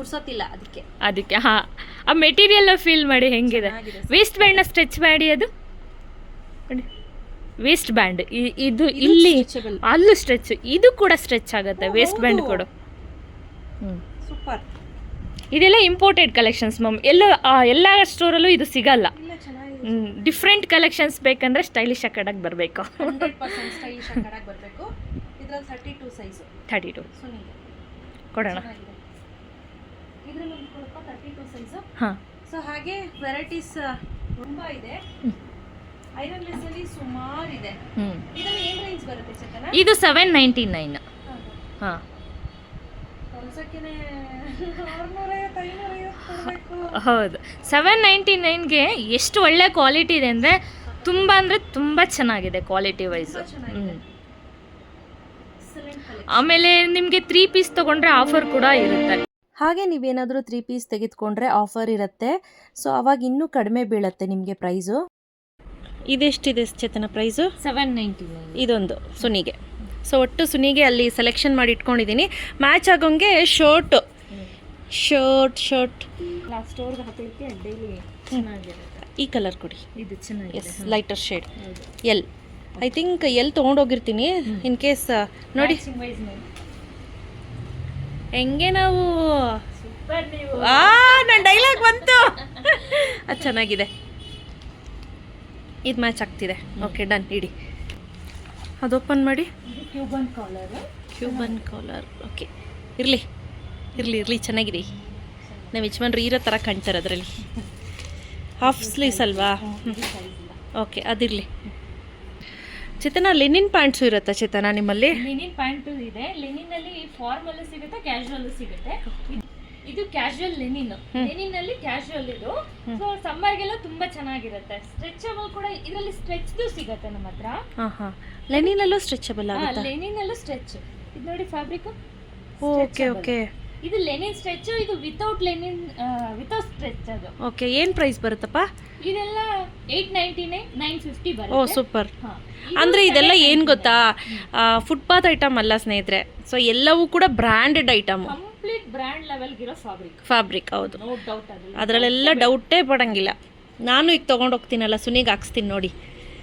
ಪುರ್ಸೊತ್ತಿಲ್ಲ ಅದಕ್ಕೆ. ಅದಕ್ಕೆ ಹಾಂ. ಆ ಮೆಟೀರಿಯಲ್ ಫೀಲ್ ಮಾಡಿ ಹೆಂಗಿದೆ? ವೇಸ್ಟ್ ಬ್ಯಾಂಡ್ನ ಸ್ಟ್ರೆಚ್ ಮಾಡಿ ಅದು? ವೇಸ್ಟ್ ಬ್ಯಾಂಡ್ ಇದು ಇಲ್ಲಿ. ಅಲ್ಲೂ ಸ್ಟ್ರೆಚ್ ಇದು ಕೂಡ ಸ್ಟ್ರೆಚ್ ಆಗುತ್ತೆ ವೇಸ್ಟ್ ಬ್ಯಾಂಡ್ ಕೂಡ. ಸೂಪರ್. ಇದೆಲ್ಲ ಇಂಪೋರ್ಟೆಡ್ ಕಲೆಕ್ಷನ್ಸ್ ಮಮ್ ಎಲ್ಲ ಎಲ್ಲ ಸ್ಟೋರಲ್ಲೂ ಇದು ಸಿಗಲ್ಲ. ಇಲ್ಲ ಡಿಫ್ರೆಂಟ್ ಕಲೆಕ್ಷನ್ಸ್ ಬೇಕಂದ್ರೆ ಸ್ಟೈಲಿಶ್ ಅಕಾಡಕ್ಕೆ ಬರಬೇಕು. ಸ್ಟೈಲಿಶ್ ಬರಬೇಕು. ಇದ್ರಲ್ಲಿ ತರ್ಟಿ ಟೂ ಸೈಜು ಕೊಡೋಣ. ಚೆನ್ನಾಗಿದೆ. ಇದ್ರಲ್ಲಿ ಒಂದು ಕೊಡಪ್ಪ ತರ್ಟಿ ಟೂ ಸೈಜು ಹಾಂ. ಸೊ ಹಾಗೆ ವೆರೈಟೀಸ್ ತುಂಬ ಇದೆ. ಐರನ್ ಲೆಸ್ಸಲ್ಲಿ ಸುಮಾರು ಇದೆ. ಹ್ಞೂ ಇದರಲ್ಲಿ ಏನು ರೇಂಜ್ ಬರುತ್ತೆ ಚೇತನ? ಇದು ಸೆವೆನ್ ನೈಂಟಿ ನೈನ್ ಹಾಂ. ಹೌದು. ಸೆವೆನ್ ನೈಂಟಿ ನೈನ್ಗೆ ಎಷ್ಟು ಒಳ್ಳೆ ಕ್ವಾಲಿಟಿ ಇದೆ ಅಂದರೆ ತುಂಬ ಅಂದರೆ ತುಂಬ ಚೆನ್ನಾಗಿದೆ ಕ್ವಾಲಿಟಿ ವೈಸ್ ಆಮೇಲೆ ನಿಮಗೆ ತ್ರೀ ಪೀಸ್ ತೊಗೊಂಡ್ರೆ ಆಫರ್ ಕೂಡ ಇರುತ್ತೆ. ಹಾಗೆ ನೀವೇನಾದರೂ ತ್ರೀ ಪೀಸ್ ತೆಗೆದುಕೊಂಡ್ರೆ ಆಫರ್ ಇರುತ್ತೆ. ಸೊ ಅವಾಗ ಇನ್ನೂ ಕಡಿಮೆ ಬೀಳುತ್ತೆ ನಿಮಗೆ price ಇದೆಷ್ಟಿದೆ Chetana price seven ninety nine ಇದೊಂದು ಸುನಿಗೆ. ಸೊ ಒಟ್ಟು ಸುನಿಗೆ ಅಲ್ಲಿ ಸೆಲೆಕ್ಷನ್ ಮಾಡಿ ಇಟ್ಕೊಂಡಿದ್ದೀನಿ. ಮ್ಯಾಚ್ ಆಗೋಂಗೆ ಶರ್ಟ್ ಶರ್ಟ್ ಶರ್ಟ್ ಈ ಕಲರ್ ಕೊಡಿ. ಇದು S lighter shade L I think L ತೊಗೊಂಡೋಗಿರ್ತೀನಿ in case ನೋಡಿ. ಹೆಂಗೆ ನಾವು? ಸೂಪರ್ ನೀವು. ಆ ನನ್ನ ಡೈಲಾಗ್ ಬಂತು. ಅದು ಚೆನ್ನಾಗಿದೆ. ಇದು ಮ್ಯಾಚ್ ಆಗ್ತಿದೆ. ಓಕೆ ಡನ್ ಇಡಿ. ಅದು ಓಪನ್ ಮಾಡಿ. Cuban collar Cuban collar okay ಇರಲಿ. ಇರಲಿ ಇರಲಿ. ಚೆನ್ನಾಗಿದೆ ನಮ್ಮ ಯಜಮಾನ್ರು ಇರೋ ಥರ ಕಾಣ್ತಾರೆ ಅದರಲ್ಲಿ. ಹಾಫ್ ಸ್ಲೀವ್ಸ್ ಅಲ್ವಾ? ಓಕೆ ಅದಿರಲಿ. ಚೇತನ ಲೆನಿನ್ ಪ್ಯಾಂಟ್ಸು ಇರುತ್ತಾ ಚೇತನ ನಿಮ್ಮಲ್ಲಿ? ಲಿನಿನ್ ಪ್ಯಾಂಟು ಇದೆ. ಲಿನಿನಲ್ಲಿ ಫಾರ್ಮಲ್ಲೂ ಫಾರ್ಮಲ್ ಸಿಗುತ್ತೆ ಕ್ಯಾಶುವಲ್ಲೂ ಸಿಗುತ್ತೆ. ಇದ್- ಕ್ಯಾಶುವಲ್ ಲೆನಿನ್ ಲೆನಿನ್ ಅಲ್ಲಿ ಕ್ಯಾಶುವಲ್ ಇದು. ಸೊ ಸಮ್ಮರ್ಗೆಲ್ಲ ತುಂಬಾ ಚೆನ್ನಾಗಿರುತ್ತೆ. ಸ್ಟ್ರೆಚಬಲ್ ಕೂಡ ಇದರಲ್ಲಿ ಸ್ಟ್ರೆಚ್ ಸಿಗುತ್ತೆ ನಮ್ಮ ಹತ್ರ. ಲೆನಿನ್ ಅಲ್ಲೂ ಸ್ಟ್ರೆಚಬಲ್ ಆಗುತ್ತೆ? ಲೆನಿನ್ ಅಲ್ಲೂ ಸ್ಟ್ರೆಚ್ ಇದು ನೋಡಿ ಫ್ಯಾಬ್ರಿಕ್ ಓಕೆ ಓಕೆ. ಇದು ಲೆನಿನ್ ಸ್ಟ್ರೆಚ್ ಇದು ವಿತೌಟ್ ಲೆನಿನ್ ವಿತೌಟ್ ಸ್ಟ್ರೆಚ್ ಅದು. ಓಕೆ ಏನು ಪ್ರೈಸ್ ಬರುತ್ತಪ್ಪ? ಇದೆಲ್ಲ eight ninety nine nine fifty oh super ಅಂದ್ರೆ ಇದೆಲ್ಲ ಏನು ಗೊತ್ತಾ? ಫುಟ್ಪಾತ್ ಐಟಮ್ ಅಲ್ಲ ಸ್ನೇಹಿತರೆ. ಸೊ ಎಲ್ಲವೂ ಕೂಡ ಬ್ರಾಂಡೆಡ್ ಐಟಮು ಕಂಪ್ಲೀಟ್ ಬ್ರ್ಯಾಂಡ್ ಲೆವೆಲ್ಗಿರೋ ಫ್ಯಾಬ್ರಿಕ್ ಫ್ಯಾಬ್ರಿಕ್ ಹೌದು. ನೋ ಡೌಟ್ ಅದು. ಅದರಲ್ಲೆಲ್ಲ ಡೌಟೇ ಪಡಂಗಿಲ್ಲ. ನಾನು ಈಗ ತೊಗೊಂಡು ಹೋಗ್ತೀನಲ್ಲ ಸುನಿಗೆ ಹಾಕ್ಸ್ತೀನಿ ನೋಡಿ.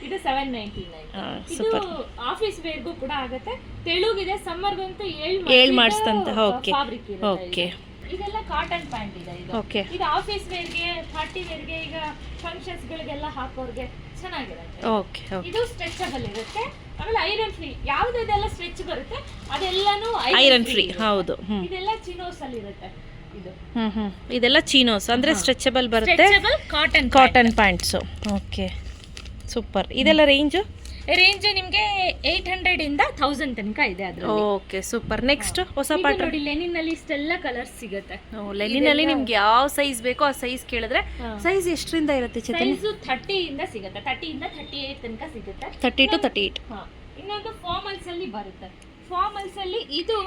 ಇದು ಸೆವೆನ್ ನೈಂಟಿ ನೈನ್ ಇದು ಸೂಪರ್ ಆಫೀಸ್ ವೇರ್ಗೂ ಕೂಡ ಆಗುತ್ತೆ. ತೆಳುಗಿದೆ ಸಮ್ಮರ್ಗಂತೂ ಏಳ್ ಏಳ್ ಮಾಡಿಸ್ತಂತೆ, okay. Fabric Okay. ಇದೆಲ್ಲ ಕಾಟನ್ ಪ್ಯಾಂಟ್ ಇದೆ ಇದು. ಓಕೆ ಇದು ಆಫೀಸ್ ವೇರ್ಗೆ ಪಾರ್ಟಿ ವೇರ್ಗೆ ಈಗ ಫಂಕ್ಷನ್ಸ್ ಗಳಿಗೆಲ್ಲ ಹಾಕೋರ್ಗೆ ಚೆನ್ನಾಗಿರುತ್ತೆ ಓಕೆ ಓಕೆ ಇದು ಸ್ಟ್ರೆಚಬಲ್ ಇರುತ್ತೆ ಆಮೇಲೆ ಐರನ್ ಫ್ರೀ ಯಾವ್ದೆಲ್ಲ ಸ್ಟ್ರೆಚ್ ಬರುತ್ತೆ? ಅದೆಲ್ಲಾನು ಐರನ್ ಫ್ರೀ ಹೌದು ಇದೆಲ್ಲ ಚಿನೋಸ್ ಅಲ್ಲಿ ಇರುತ್ತೆ ಹ್ಞೂ ಹ್ಞೂ ಇದೆಲ್ಲ ಚೀನೋಸ್ ಅಂದ್ರೆ ಸ್ಟ್ರೆಚಬಲ್ ಬರುತ್ತೆ. Cotton cotton pants okay super ಇದೆಲ್ಲ ರೇಂಜು ರೇಂಜ್ ನಿಮಗೆ ಏಟ್ ಹಂಡ್ರೆಡ್ ಇಂದ ಥೌಸಂಡ್ ತನಕ ಇದೆ ಅದ್ರಲ್ಲಿ. ಓಕೆ ಸೂಪರ್ ನೆಕ್ಸ್ಟ್ ಹೊಸ ಪಾಟ್ ನೋಡಿ ಲೆನಿನ್ ಅಲ್ಲಿ ಇಷ್ಟೆಲ್ಲ ಕಲರ್ಸ್ ಸಿಗುತ್ತೆ. ಲೆನಿನ್ ಅಲ್ಲಿ ನಿಮ್ಗೆ ಯಾವ ಸೈಜ್ ಬೇಕೋ ಆ ಸೈಜ್ ಕೇಳಿದ್ರೆ ಸೈಜ್ ಎಷ್ಟರಿಂದ ಇರುತ್ತೆ ಚೇತನ್ ಸೈಜ್ ಥರ್ಟಿ ಇಂದ ಸಿಗುತ್ತೆ. ಥರ್ಟಿ ಇಂದ ಥರ್ಟಿ ಏಟ್ ತನಕ ಸಿಗುತ್ತೆ. ಥರ್ಟಿ ಟು ತರ್ಟಿ ಏಯ್ಟ್ ಹಾ. ಇನ್ನೊಂದು ಫಾರ್ಮಲ್ಸ್ ಅಲ್ಲಿ ಬರುತ್ತೆ. ಫಾರ್ಮಲ್ಸ್ ಅಲ್ಲಿ ಇದು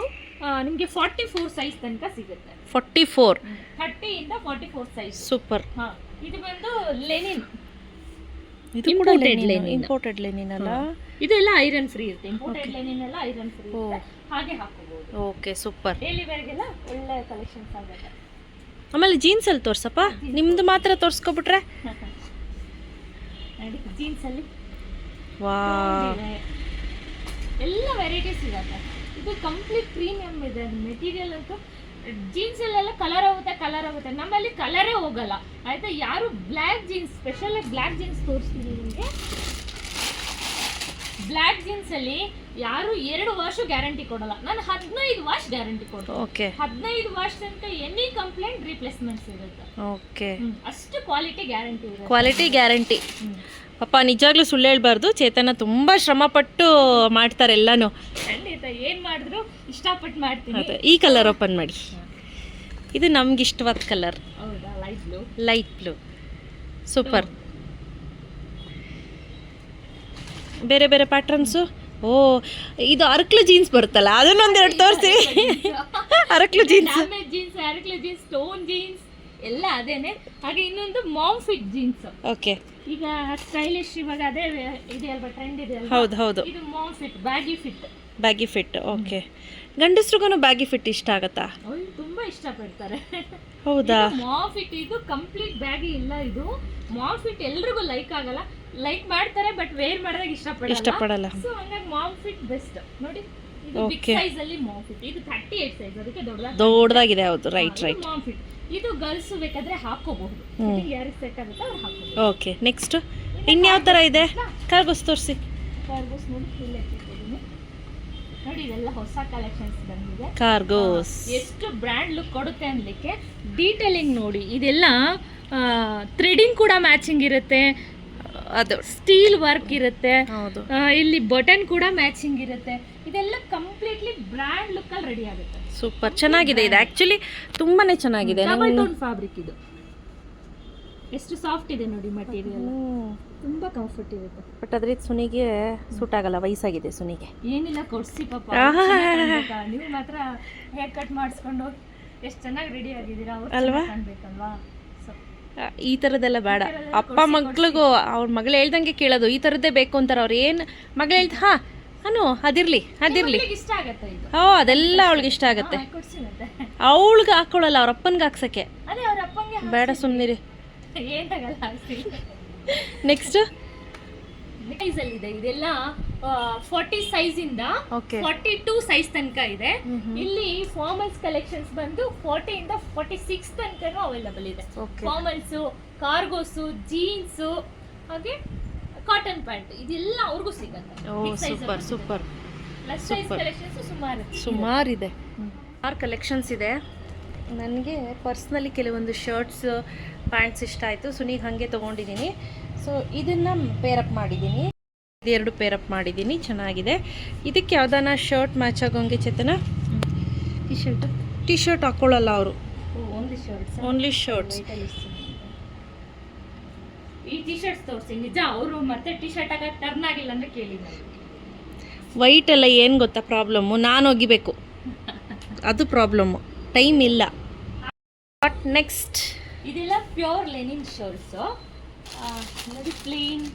ನಿಮಗೆ ಫಾರ್ಟಿ ಫೋರ್ ಸೈಜ್ ತನಕ ಸಿಗುತ್ತೆ. ಫಾರ್ಟಿ ಫೋರ್ ಥರ್ಟಿ ಇಂದ ಫಾರ್ಟಿ ಫೋರ್ ಸೈಜ್ ಸೂಪರ್ ಹಾ. ಇದು ಬಂದು ಲೆನಿನ್ ಇದು ಕೂಡ. ಇಂಪೋರ್ಟೆಡ್ ಲೆನಿನ್ ಅಲ್ಲ? ಇದೆಲ್ಲ ಐರನ್ ಫ್ರೀ ಇರುತ್ತೆ. ಇಂಪೋರ್ಟೆಡ್ ಲೆನಿನ್ ಎಲ್ಲ ಐರನ್ ಫ್ರೀ ಹಾಗೆ ಹಾಕೋಬಹುದು ಓಕೆ ಸೂಪರ್ ಡೈಲಿ ವೇರ್ಗೆಲ್ಲ ಒಳ್ಳೆ ಕಲೆಕ್ಷನ್ಸ್ ಆಗುತ್ತೆ. ಆಮೇಲೆ ಜೀನ್ಸ್ ಅಲ್ಲಿ ತೋರ್ಸಪ್ಪ? ನಿಮ್ದು ಮಾತ್ರ ತೋರ್ಸ್ಕೊಬಿಟ್ರೆ? ಜೀನ್ಸ್ ಅಲ್ಲಿ ವಾ. ಎಲ್ಲ ವೆರೈಟೀಸ್ ಇರುತ್ತೆ. ಇದು ಕಂಪ್ಲೀಟ್ ಪ್ರೀಮಿಯಂ ಇದೆ. ಮೆಟೀರಿಯಲ್ ಅಂತೂ ಜೀನ್ಸ್ ಅಲ್ಲೆಲ್ಲ ಕಲರ್ ಆಗುತ್ತೆ ಕಲರ್ ಆಗುತ್ತೆ ನಮ್ಮಲ್ಲಿ ಕಲರೇ ಹೋಗಲ್ಲ. ಆಯ್ತಾ? ಯಾರು black jeans special black jeans ತೋರಿಸ್ತೀನಿ ನಿಮಗೆ. ಬ್ಲ್ಯಾಕ್ ಜೀನ್ಸ್ ಅಲ್ಲಿ ಯಾರು ಎರಡು ವರ್ಷ ಗ್ಯಾರಂಟಿ ಕೊಡಲ್ಲ. ನಾನು ಹದಿನೈದು ವಾಶ್ ಗ್ಯಾರಂಟಿ ಕೊಡ್ತೀನಿ. ಓಕೆ ಹದಿನೈದು ವಾಶ್ ತನಕ ಎನಿ ಕಂಪ್ಲೇಂಟ್ ರಿಪ್ಲೇಸ್ಮೆಂಟ್ ಸಿಗುತ್ತೆ. ಓಕೆ ಅಷ್ಟು ಕ್ವಾಲಿಟಿ ಗ್ಯಾರಂಟಿ ಕ್ವಾಲಿಟಿ ಗ್ಯಾರಂಟಿ ಪಾಪ ನಿಜವಾಗ್ಲೂ ಸುಳ್ಳು ಹೇಳ್ಬಾರ್ದು. ಚೇತನ ತುಂಬ ಶ್ರಮಪಟ್ಟು ಮಾಡ್ತಾರೆ ಎಲ್ಲಾನು. ಏನು ಮಾಡಿದ್ರು ಇಷ್ಟಪಟ್ಟು ಮಾಡ್ತೀನಿ. ಈ ಕಲರ್ ಓಪನ್ ಮಾಡಿ. ಇದು ನಮ್ಗೆ ಇಷ್ಟವಾದ ಕಲರ್ ಹೌದಾ? ಲೈಟ್ ಬ್ಲೂ ಸೂಪರ್ ಬೇರೆ ಬೇರೆ ಪ್ಯಾಟ್ರನ್ಸು ಓ ಇದು ಅರಕ್ಲು ಜೀನ್ಸ್ ಬರುತ್ತಲ್ಲ ಅದನ್ನೊಂದೆರಡು ತೋರಿಸಿ. ಅರಕ್ಲು ಜೀನ್ಸ್ ಜೀನ್ಸ್ ಅರಕ್ಲು ಜೀನ್ಸ್ ಸ್ಟೋನ್ ಜೀನ್ಸ್ ಎಲ್ಲ ಅದೇನೆ. ಹಾಗೆ ಇನ್ನೊಂದು ಮಾಮ್ ಫಿಟ್ ಜೀನ್ಸ್ ಓಕೆ ಈಗ ಸ್ಟೈಲಿಶ್ ಇವಾಗ ಅದೇ ಇದೆ ಅಲ್ವಾ ಟ್ರೆಂಡ್ ಇದೆ ಅಲ್ವಾ? ಹೌದು ಹೌದು. ಇದು mom fit baggy fit baggy fit okay ಗಂಡಸ್ರಿಗೂ baggy fit ಇಷ್ಟ ಆಗತ್ತಾ? ತುಂಬಾ ತುಂಬಾ ಇಷ್ಟಪಡ್ತಾರೆ. ಹೌದಾ? ಮಾಮ್ ಫಿಟ್ ಇದು ಕಂಪ್ಲೀಟ್ ಬ್ಯಾಗಿ ಇಲ್ಲ ಇದು. ಮಾಮ್ ಫಿಟ್ ಎಲ್ರಿಗೂ ಲೈಕ್ ಆಗಲ್ಲ. ಲೈಕ್ ಮಾಡ್ತಾರೆ ಬಟ್ ವೇರ್ ಮಾಡಿದಾಗ ಇಷ್ಟಪಡಲ್ಲ. ಇಷ್ಟಪಡಲ್ಲ. ಸೊ ಹಂಗಾಗಿ ಮಾಮ್ ಫಿಟ್ ಬೆಸ್ಟ್ ನೋಡಿ ಇದು ಬಿಗ್ ಸೈಜ್ ಅಲ್ಲಿ ಮಾಮ್ ಫಿಟ್ ಇದು ತರ್ಟಿ ಏಟ್ ಸೈಜ್ ಅದಕ್ಕೆ ದೊಡ್ಡದಾಗಿದೆ ದೊಡ್ಡದಾಗಿದೆ ಹೌದು. ರೈಟ್ ರೈಟ್ ಮಾಮ್ ಫಿಟ್ ಇದು ಗರ್ಲ್ಸ್ ಬೇಕಾದ್ರೆ ಹಾಕೋಬಹುದು. ಹ್ಮ್. ಯಾರಿಗೆ ಸೆಟ್ ಆಗುತ್ತೆ ಅವ್ರು ಹಾಕೋಬಹುದು. ಓಕೆ ನೆಕ್ಸ್ಟ್ ಇನ್ಯಾವ ತರ ಇದೆ? ಕಾರ್ಗೋಸ್ ತೋರಿಸಿ. ಕಾರ್ಗೋಸ್ ನೋಡಿ ನೋಡಿ ಇದೆಲ್ಲ ಹೊಸ ಕಲೆಕ್ಷನ್ಸ್ ಬಂದಿದೆ. ಕಾರ್ಗೋಸ್ ಎಷ್ಟು ಬ್ರ್ಯಾಂಡ್ ಲುಕ್ ಕೊಡುತ್ತೆ ಅನ್ಲಿಕ್ಕೆ ಡೀಟೇಲಿಂಗ್ ನೋಡಿ. ಇದೆಲ್ಲ ಥ್ರೆಡಿಂಗ್ ಕೂಡ ಮ್ಯಾಚಿಂಗ್ ಇರುತ್ತೆ. ಅದು ಸ್ಟೀಲ್ ವರ್ಕ್ ಇರುತ್ತೆ. ಹೌದು. ಇಲ್ಲಿ ಬಟನ್ ಕೂಡ ಮ್ಯಾಚಿಂಗ್ ಇರುತ್ತೆ. ಇದೆಲ್ಲ ಕಂಪ್ಲೀಟ್ಲಿ ಬ್ರ್ಯಾಂಡ್ ಲುಕ್ ಅಲ್ಲಿ ರೆಡಿ ಆಗುತ್ತೆ. ಸೂಪರ್ ಚೆನ್ನಾಗಿದೆ ಇದು. ಆಕ್ಚುಲಿ ತುಂಬಾನೇ ಚೆನ್ನಾಗಿದೆ. ಡಬಲ್ ಟೋನ್ ಫ್ಯಾಬ್ರಿಕ್ ಇದು. ಎಷ್ಟು ಸಾಫ್ಟ್ ಇದೆ ನೋಡಿ ಮಟೀರಿಯಲ್ ತುಂಬಾ ಕಂಫರ್ಟ್ ಇರುತ್ತೆ ಬಟ್ ಅದ್ರ ಸುನಿಗೆ ಸೂಟ್ ಆಗಲ್ಲ ವಯಸ್ಸಾಗಿದೆ ಸುನಿಗೆ. ಏನಿಲ್ಲ ಕೊಡ್ಸಿ ಪಾಪ? [LAUGHS] ನೀವು ಮಾತ್ರ ಹೇರ್ ಕಟ್ ಮಾಡಿಸ್ಕೊಂಡು ಎಷ್ಟು ಚೆನ್ನಾಗಿ ರೆಡಿ ಆಗಿದ್ದೀರಾ ಅಲ್ವಾ? ಕಾಣ್ಬೇಕಲ್ವಾ? ಈ ಥರದ್ದೆಲ್ಲ ಬೇಡ. ಅಪ್ಪ ಮಕ್ಳಿಗೂ ಅವ್ರ ಮಗಳು ಹೇಳ್ದಂಗೆ ಕೇಳೋದು ಈ ಥರದ್ದೇ ಬೇಕು ಅಂತಾರೆ ಅವ್ರು ಏನು ಮಗಳು ಹೇಳ್ದ ಹಾ ಅನು ಅದಿರ್ಲಿ ಅದಿರ್ಲಿ. ಓ ಅದೆಲ್ಲ ಅವಳಿಗೆ ಇಷ್ಟ ಆಗುತ್ತೆ. ಅವಳಿಗೆ ಹಾಕೊಳ್ಳಲ್ಲ ಅವ್ರ ಅಪ್ಪನಿಗೆ ಹಾಕ್ಸಕ್ಕೆ. ಬೇಡ ಸುಮ್ಮನಿರಿ ನೆಕ್ಸ್ಟ್ ಸೈಜ್ ಅಲ್ಲಿ ಇದೆ ಇದೆಲ್ಲ ಫಾರ್ಟಿ ಸೈಜ್ ಇಂದ ಫಾರ್ಟಿ ಟೂ ಸೈಜ್ ತನಕ ಇದೆ. ಇಲ್ಲಿ ಫಾರ್ಮಲ್ಸ್ ಕಲೆಕ್ಷನ್ಸ್ ಬಂದು ಫಾರ್ಟಿ ಇಂದ ಫಾರ್ಟಿ ಸಿಕ್ಸ್ ತನಕನೂ ಅವೈಲಬಲ್ ಇದೆ. ಫಾರ್ಮಲ್ಸ್ ಕಾರ್ಗೋಸು ಜೀನ್ಸ್ ಹಾಗೆ ಕಾಟನ್ ಪ್ಯಾಂಟ್ ಇದೆಲ್ಲ ಅವ್ರಿಗೂ ಸಿಗುತ್ತೆ. ಸೂಪರ್ ಸೂಪರ್ ಸುಮಾರು. ಸುಮಾರಿದೆ. ಆರು ಕಲೆಕ್ಷನ್ಸ್ ಇದೆ. ನನಗೆ ಪರ್ಸ್ನಲಿ ಕೆಲವೊಂದು ಶರ್ಟ್ಸ್ ಪ್ಯಾಂಟ್ಸ್ ಇಷ್ಟ ಆಯಿತು. ಸುನೀಗ್ ಹಾಗೆ ತೊಗೊಂಡಿದ್ದೀನಿ. ಸೊ ಇದನ್ನು ಪೇರಪ್ ಮಾಡಿದ್ದೀನಿ. ಎರಡು ಪೇರಪ್ ಮಾಡಿದ್ದೀನಿ ಚೆನ್ನಾಗಿದೆ. ಇದಕ್ಕೆ ಯಾವ್ದಾನ shirt match ಆಗೋಂಗೆ Chetana? T shirt T shirt ಹಾಕ್ಕೊಳ್ಳಲ್ಲ ಅವರು ಓನ್ಲಿ ಶರ್ಟ್ ಶರ್ಟ್ಸ್ ಈ ಟಿ ಶರ್ಟ್ಸ್ ತೋರಿಸಿ. ನಿಜ ಅವರು ಮತ್ತೆ ಟಿ ಶರ್ಟ್ ಆಗ ಟರ್ನ್ ಆಗಿಲ್ಲ ಅಂದ್ರೆ ಕೇಳಿ ನಾನು. ವೈಟ್ ಎಲ್ಲ ಏನು ಗೊತ್ತಾ ಪ್ರಾಬ್ಲಮ್ಮು ನಾನು ಒಗಿಬೇಕು ಅದು ಪ್ರಾಬ್ಲಮ್ಮು ಟೈಮ್ ಇಲ್ಲ. ಬಟ್ ನೆಕ್ಸ್ಟ್ ಇದೆಲ್ಲ ಪ್ಯೂರ್ ಲೆನಿನ್ ಶರ್ಟ್ಸ್ ನೋಡಿ ಪ್ಲೇನ್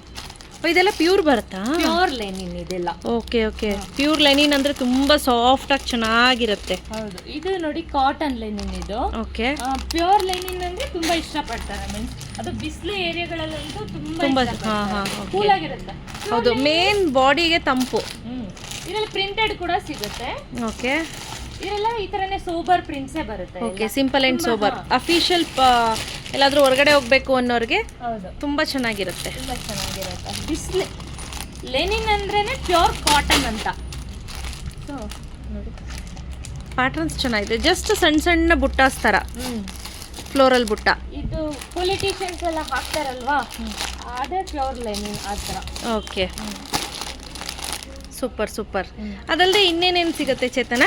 ಇದೆಲ್ಲ ಪ್ಯೂರ್ ಬರುತ್ತಾ? ಪ್ಯೂರ್ ಲೆನಿನ್ ಇದೆಲ್ಲ. ಓಕೆ ಓಕೆ ಪ್ಯೂರ್ ಲೆನಿನ್ ತುಂಬಾ ಸಾಫ್ಟ್ ಆಗಿ ಚೆನ್ನಾಗಿರುತ್ತೆ. ಹೌದು. ಇದು ನೋಡಿ ಕಾಟನ್ ಲೆನಿನ್ ಇದು. ಓಕೆ ಪ್ಯೂರ್ ಲೆನಿನ್ ಅಂದ್ರೆ ತುಂಬಾ ಇಷ್ಟಪಡ್ತಾರೆ ಮೀನ್ಸ್ ಅದು ಬಿಸಿಲು ಏರಿಯಾಗಳಲ್ಲಂತೂ ತುಂಬಾ ತುಂಬಾ-. ಹಾ, ಹಾ, ಕೂಲ್ ಆಗಿರುತ್ತೆ. ಹೌದು ಮೇನ್ ಬಾಡಿಗೆ ತಂಪು. ಇದರಲ್ಲಿ ಪ್ರಿಂಟೆಡ್ ಕೂಡ ಸಿಗುತ್ತೆ. ಓಕೆ ಇದೆಲ್ಲ ಈ ತರನೇ ಸೋಬರ್ ಪ್ರಿಂಟ್ಸೇ ಬರುತ್ತೆ okay. Simple and sober official ಎಲ್ಲಾದರೂ ಹೊರಗಡೆ ಹೋಗಬೇಕು ಅನ್ನೋರಿಗೆ ಹೌದು. ತುಂಬ ಚೆನ್ನಾಗಿರುತ್ತೆ. ತುಂಬಾ ಚೆನ್ನಾಗಿರುತ್ತೆ. ಬಿಸ್ಲೆ ಲೆನಿನ್ ಅಂದ್ರೇನೆ ಪ್ಯೂರ್ ಕಾಟನ್ ಅಂತ. ಸೊ ನೋಡಿ. ಪ್ಯಾಟರ್ನ್ಸ್ ಚೆನ್ನಾಗಿದೆ. ಜಸ್ಟ್ ಸಣ್ಣ ಸಣ್ಣ ಬುಟ್ಟಾಸ್ ಥರ ಫ್ಲೋರಲ್ ಬುಟ್ಟ. ಇದು ಪೊಲಿಟಿಷಿಯನ್ಸ್ ಎಲ್ಲ ಹಾಕ್ತಾರಲ್ವಾ? ಅದೇ ಪ್ಯೂರ್ ಲೆನಿನ್ ಆ ಥರ ಓಕೆ ಸೂಪರ್ ಸೂಪರ್ ಅದಲ್ಲದೆ ಇನ್ನೇನೇನು ಸಿಗುತ್ತೆ ಚೇತನ?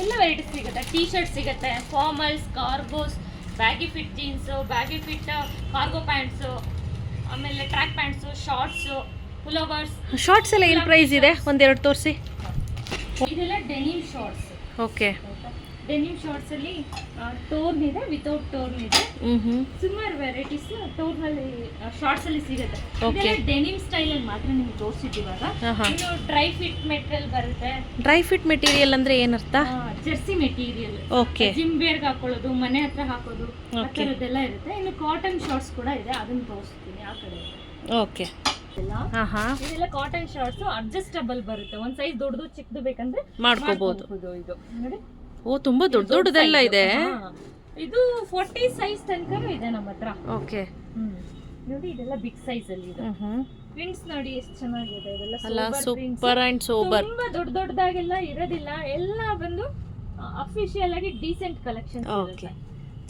ಎಲ್ಲ ವೆರೈಟಿ ಸಿಗುತ್ತೆ. ಟೀ ಶರ್ಟ್ ಸಿಗುತ್ತೆ formals cargos baggy fit jeans baggy fit cargo pants ಆಮೇಲೆ track pants shorts pullovers shorts ಎಲ್ಲ ಏನು ಪ್ರೈಸ್ ಇದೆ? ಒಂದೆರಡು ತೋರಿಸಿ. ಇದೆಲ್ಲ denim shorts okay denim shorts ಅಲ್ಲಿ ಟೋರ್ನ್ ಇದೆ ವಿತೌಟ್ ಟೋರ್ನ್ ಇದೆ. ಸುಮಾರು ವೆರೈಟೀಸ್ ಟೋರ್ನ್ ಅಲ್ಲಿ ಶಾರ್ಟ್ಸ್ ಅಲ್ಲಿ ಸಿಗುತ್ತೆ. ಡೆನಿಮ್ ಸ್ಟೈಲ್ ಅಲ್ಲಿ ಮಾತ್ರ ನಿಮ್ಗೆ ತೋರಿಸಿದ್ದೀವಾಗ. ಇನ್ನು ಡ್ರೈ ಫಿಟ್ ಮೆಟೀರಿಯಲ್ ಬರುತ್ತೆ. ಡ್ರೈ ಫಿಟ್ ಮೆಟೀರಿಯಲ್ ಅಂದ್ರೆ ಏನರ್ಥ? ಜರ್ಸಿ ಮೆಟೀರಿಯಲ್ ಓಕೆ ಜಿಮ್ ವೇರ್ಗೆ ಹಾಕೊಳ್ಳೋದು ಮನೆ ಹತ್ರ ಹಾಕೋದು ಆ. ಥರದ್ದೆಲ್ಲ ಇರುತ್ತೆ. ಇನ್ನು ಕಾಟನ್ ಶಾರ್ಟ್ಸ್ ಕೂಡ ಇದೆ ಅದನ್ನ ತೋರಿಸ್ತೀನಿ ಆ ಕಡೆ. ಓಕೆ ಇದೆಲ್ಲ? ಕಾಟನ್ ಶಾರ್ಟ್ಸ್ ಅಡ್ಜಸ್ಟಬಲ್ ಬರುತ್ತೆ. ಒಂದ್ ಸೈಜ್ ದೊಡ್ಡದು ಚಿಕ್ಕದು ಬೇಕಂದ್ರೆ ಮಾಡ್ಕೋಬಹುದು ಇದು. ನೋಡಿ. ಓ ತುಂಬಾ ದೊಡ್ಡ ದೊಡ್ಡದೆಲ್ಲ. ಇದೆ. ಇದು ಫೋರ್ಟಿ ಸೈಜ್ ತನಕನೂ ಇದೆ ನಮ್ಮ ಹತ್ರ. ಓಕೆ. ನೋಡಿ ಇದೆಲ್ಲ ಬಿಗ್ ಸೈಜ್ ಅಲ್ಲಿ ಇದೆ. ಪ್ರಿಂಟ್ಸ್ ನೋಡಿ ಎಷ್ಟು ಚೆನ್ನಾಗಿದೆ. ಇದೆಲ್ಲ ಅಲ್ಲ ಸೂಪರ್ ಆ್ಯಂಡ್ ಸೋಬರ್ ತುಂಬಾ ದೊಡ್ಡ ದೊಡ್ಡದಾಗೆಲ್ಲ ಇರೋದಿಲ್ಲ. ಎಲ್ಲ ಬಂದು ಅಫಿಷಿಯಲ್ ಆಗಿ ಡೀಸೆಂಟ್ ಕಲೆಕ್ಷನ್ ಓಕೆ.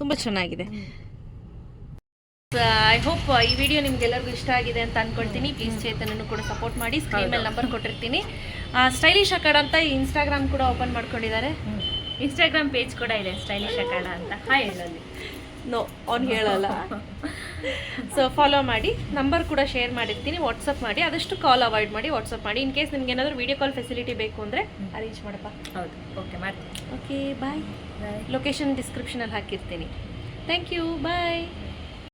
ತುಂಬಾ ಚೆನ್ನಾಗಿದೆ. ಐ ಹೋಪ್ ಈ ವಿಡಿಯೋ ನಿಮ್ಗೆಲ್ಲರಿಗೂ ಇಷ್ಟ ಆಗಿದೆ ಅಂತ ಅನ್ಕೊಳ್ತೀನಿ. ಪ್ಲೀಸ್ ಚೇತನನ್ನು ಕೂಡ ಸಪೋರ್ಟ್ ಮಾಡಿ. ಸ್ಕ್ರೀನ್ ಮೇಲೆ ನಂಬರ್ ಕೊಟ್ಟಿರ್ತೀನಿ. ಸ್ಟೈಲಿಶ್ ಅಕಾಡ್ ಅಂತ ಇನ್ಸ್ಟಾಗ್ರಾಮ್ ಕೂಡ ಓಪನ್ ಮಾಡ್ಕೊಂಡಿದ್ದಾರೆ. ಇನ್ಸ್ಟಾಗ್ರಾಮ್ ಪೇಜ್ ಕೂಡ ಇದೆ ಸ್ಟೈಲಿಶ್ ಅಕಾಡ ಅಂತ. ಹಾಯ್ ಹೇಳಲ್ಲಿ ನೋ ಅವ್ನು ಹೇಳಲ್ಲ. ಸೊ ಫಾಲೋ ಮಾಡಿ. ನಂಬರ್ ಕೂಡ ಶೇರ್ ಮಾಡಿರ್ತೀನಿ. ವಾಟ್ಸಪ್ ಮಾಡಿ. ಆದಷ್ಟು ಕಾಲ್ ಅವಾಯ್ಡ್ ಮಾಡಿ ವಾಟ್ಸಪ್ ಮಾಡಿ. ಇನ್ ಕೇಸ್ ನಿಮ್ಗೆ ಏನಾದರೂ ವಿಡಿಯೋ ಕಾಲ್ ಫೆಸಿಲಿಟಿ ಬೇಕು ಅಂದರೆ ಅರೇಂಜ್ ಮಾಡಪ್ಪ. ಹೌದು. ಓಕೆ ಮಾಡ್ತೀನಿ. ಓಕೆ ಬಾಯ್ ಲೊಕೇಶನ್ ಡಿಸ್ಕ್ರಿಪ್ಷನಲ್ಲಿ ಹಾಕಿರ್ತೀನಿ. Thank you bye